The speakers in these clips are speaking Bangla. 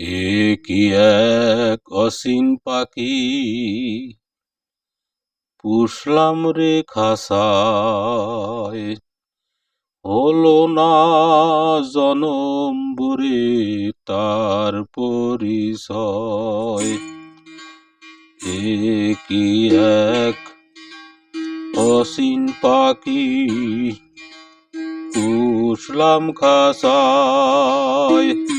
এ কি এক অসীন পাখি? পুষলাম রে খাসায়, হলো না জনম বুড়ে তার পরিচয়। এ কি এক অসীন পাখি? পুষলাম খাসায়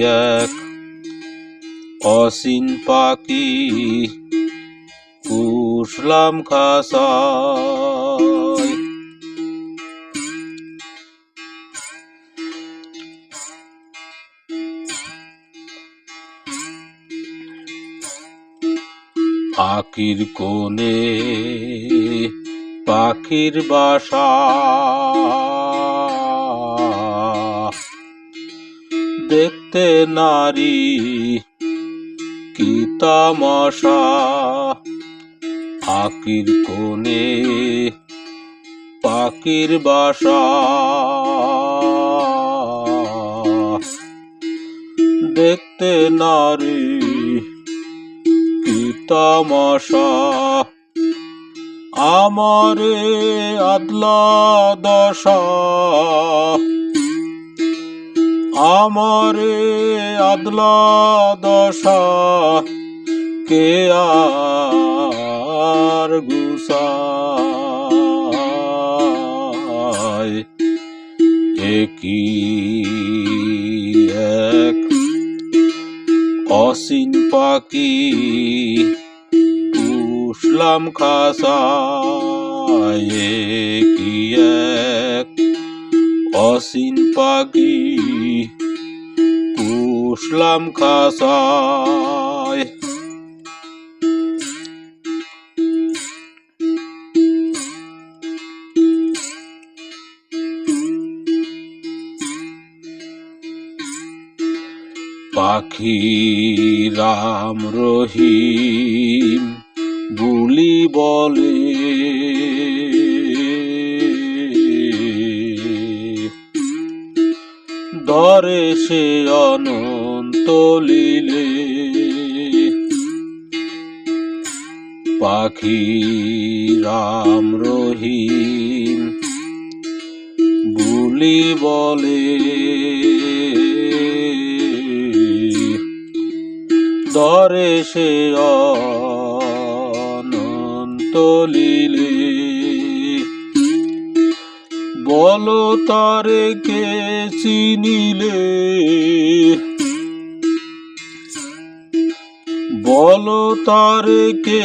এক অসীন পাখি পুষলাম খাসায়। পাখির কোণে পাখির বাসা দেখতে নারী, কি তামাশা আকির কোণে, পাখির বাসা। দেখতে নারী, কি তামাশা, আমারে আদলা দশা। আমারে আদলা দশা, কে আর গুসায় একই এক অসীন পাখি পুষলাম খাসায়? কি এক অসীন পাখি পুষলাম খাসায়। পাখি রাম রহিম বুলি বলে। ধরে সে অনন্ত লীলে পাখি রাম রহিম বুলি বলে। দরে সে অনন্ত লীলে বলো তারে কে চিনিলে? বলো তারে কে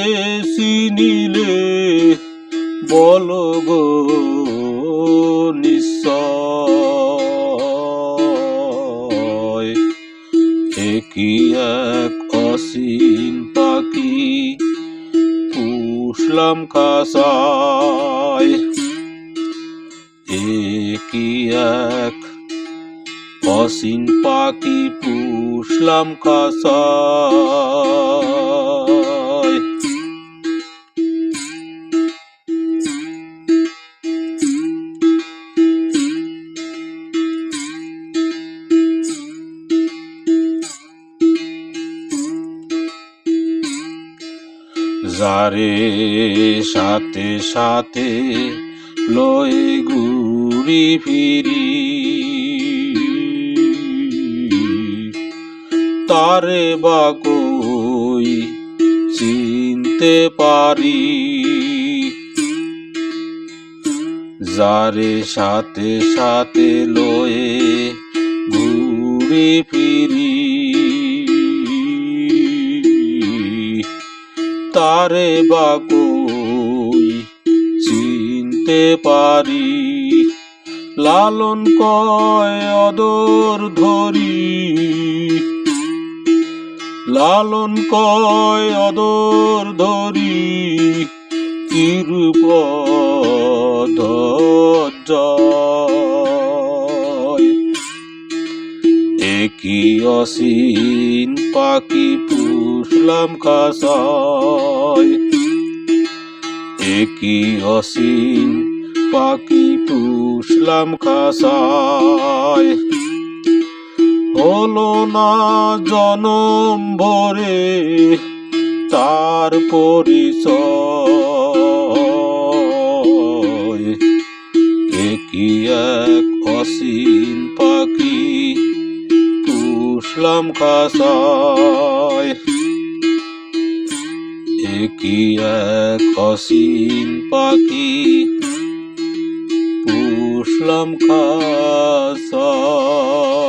চিনিলে? বলো গো একই এক অসীন পাখি? পুষলাম একই এক অসীন পাখি পুষলাম খাসায় যারে সাথে সাথে লয়ে ঘুরি ফিরি তারে বা কই চিনতে পারি? যারে সাথে সাথে লয়ে ঘুরি ফিরি। তারে বা কই চিনতে পারি? লালন কয় অদর ধরি। লালন কয় অদর ধরি কিরূপ একই অসীন পাখি পুষলাম খাসায়, একই অসীন পাখি পুষলাম খাসায়। হলো না জনম ভরে তার পরিচয়। একই এক অসীম পাখি? পুষলাম খাসায়। একই এক অসীম পাখি? পুষলাম খাসায়।